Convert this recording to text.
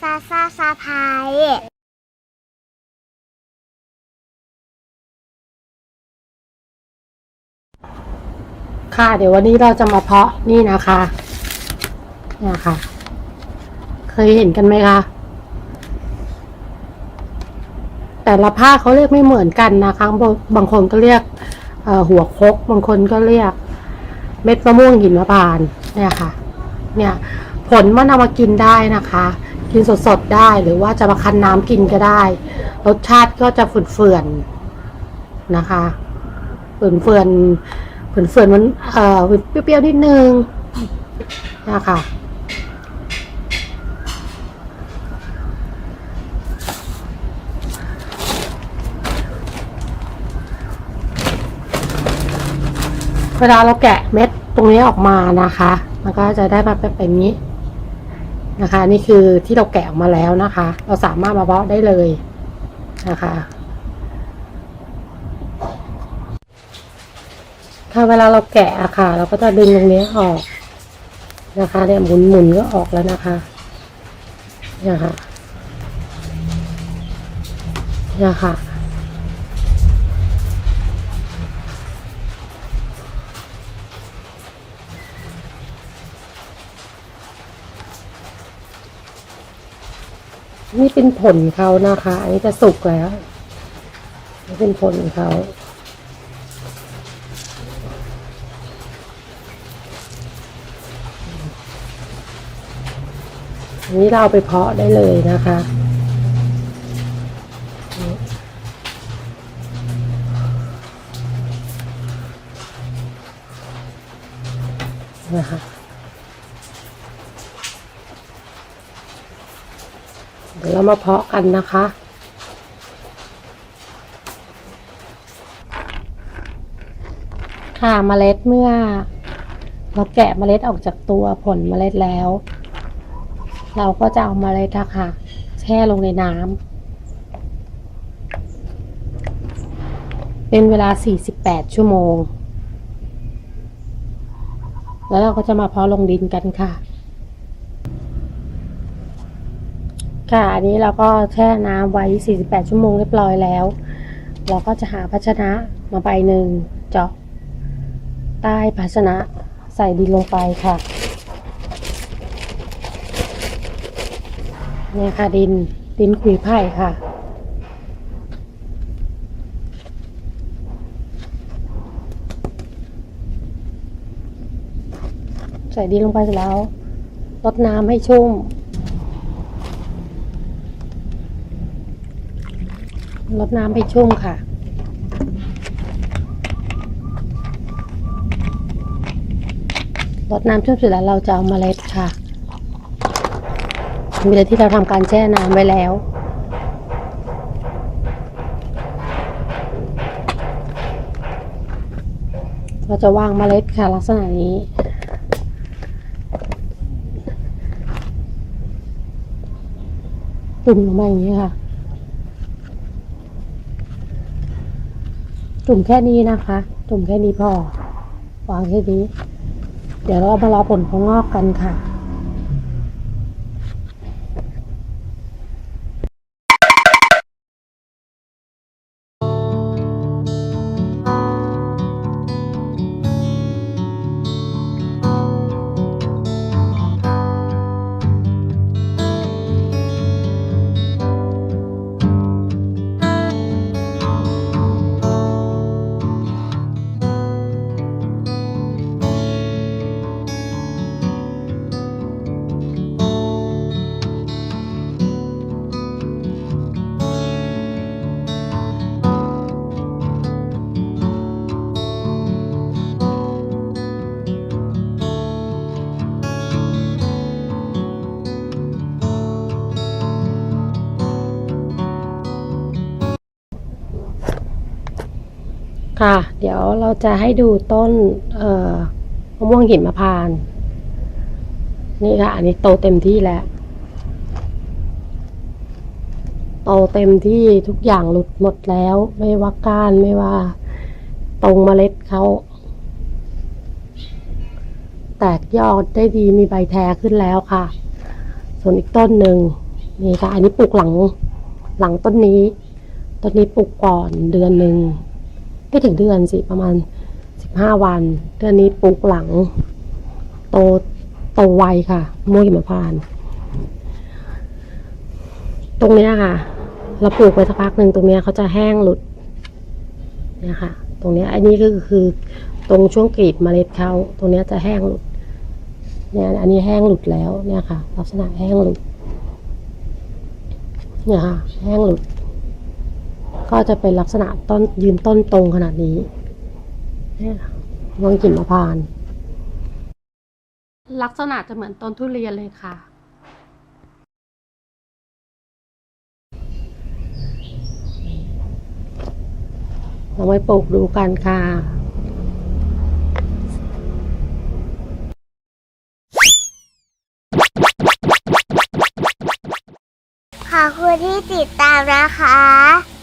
ซาซาซาพายค่ะ เดี๋ยววันนี้เราจะมาเพาะนี่นะคะเนี่ยค่ะ เคยเห็นกันไหมคะ แต่ละภาคเขาเรียกไม่เหมือนกันนะคะ บางบางคนก็เรียกหัวคก บางคนก็เรียก เม็ดมะม่วงหินมะพานเนี่ยค่ะ เนี่ยผลมันเอามากินได้นะคะ กินสดๆได้หรือว่าจะมาคั้นน้ำกินก็ได้ รสชาติก็จะฝืนเฟือนๆนะคะฝืนเฟือนๆฝืนเฟือนๆมันเอ่อเปรี้ยวๆนิดนึงนะคะเวลาเราแกะเม็ดตรงนี้ออกมานะคะ มันก็จะได้มาเป็นแบบนี้ นะคะ นี่คือที่เราแกะออกมาแล้วนะคะ เราสามารถมาเพาะได้เลยนะคะค่ะเวลาเราแกะอะค่ะ เราก็จะดึงตรงนี้ออกนะคะเนี่ยหมุนหมุนๆก็ออกแล้วนะคะเนี่ยค่ะเนี่ยค่ะ นี่เป็นผลเขานะคะ อันนี้จะสุกแล้วนี่เป็นผลเขาอันนี้เราเอาไปเพาะได้เลยนะคะนะคะ เดี๋ยวเรามาเพาะกันนะคะ ค่ะเมล็ดเมื่อ เราแกะเมล็ดออกจากตัวผลเมล็ดแล้ว เราก็จะเอาเมล็ดอะค่ะ แช่ลงในน้ำเป็นเวลา 48 ชั่วโมง แล้วเราก็จะมาเพาะลงดินกันค่ะ ค่ะอันนี้เราก็แช่น้ำไว้ 48 ชั่วโมงเรียบร้อยแล้ว เราก็จะหาภาชนะมาใบหนึ่งเจาะใต้ภาชนะใส่ดินลงไปค่ะเนี่ยค่ะดินดินขุยไผ่ค่ะ ใส่ดินลงไปเสร็จแล้วรดน้ำให้ชุ่ม รดน้ำให้ชุ่มค่ะรดน้ำชุ่มเสร็จแล้วเราจะเอาเมล็ดค่ะเมล็ดที่เราทำการแช่น้ำไว้แล้วเราจะวางเมล็ดค่ะลักษณะนี้ ตุ่มลงมาอย่างนี้ค่ะ จุ่มแค่นี้นะคะ จุ่มแค่นี้พอวางแค่นี้ เดี๋ยวเรามา รอผลของงอกกันค่ะ ค่ะ เดี๋ยวเราจะให้ดูต้นมะม่วงหิมพานนี่ค่ะ อันนี้โตเต็มที่แล้ว โตเต็มที่ทุกอย่างหลุดหมดแล้ว ไม่ว่าก้านไม่ว่า ตรงเมล็ดเขาแตกยอดได้ดีมีใบแท้ขึ้นแล้วค่ะ ส่วนอีกต้นหนึ่งนี่ค่ะ อันนี้ปลูกหลังหลังต้นนี้ ต้นนี้ปลูกก่อนเดือนหนึ่ง ไม่ถึงเดือนสิประมาณสิบห้าวัน เดือนนี้ปลูกหลัง โตโตไวค่ะมะม่วงหิมพานตรงเนี้ยค่ะ เราปลูกไปสักพักหนึ่งตรงเนี้ยเขาจะแห้งหลุดเนี่ยค่ะ ตรงเนี้ยอันนี้ก็คือตรงช่วงกรีบเมล็ดเขาตรงเนี้ยจะแห้งหลุดเนี่ยอันนี้แห้งหลุดแล้วเนี่ยค่ะ ลักษณะแห้งหลุดเนี่ยค่ะแห้งหลุด ก็จะเป็นลักษณะต้นยืนต้นตรงขนาดนี้เนี่ยค่ะมองกิ่นมะพร้านต์ลักษณะจะเหมือนต้นทุเรียนเลยค่ะ เราไปปลูกดูกันค่ะขอบคุณที่ติดตามนะคะ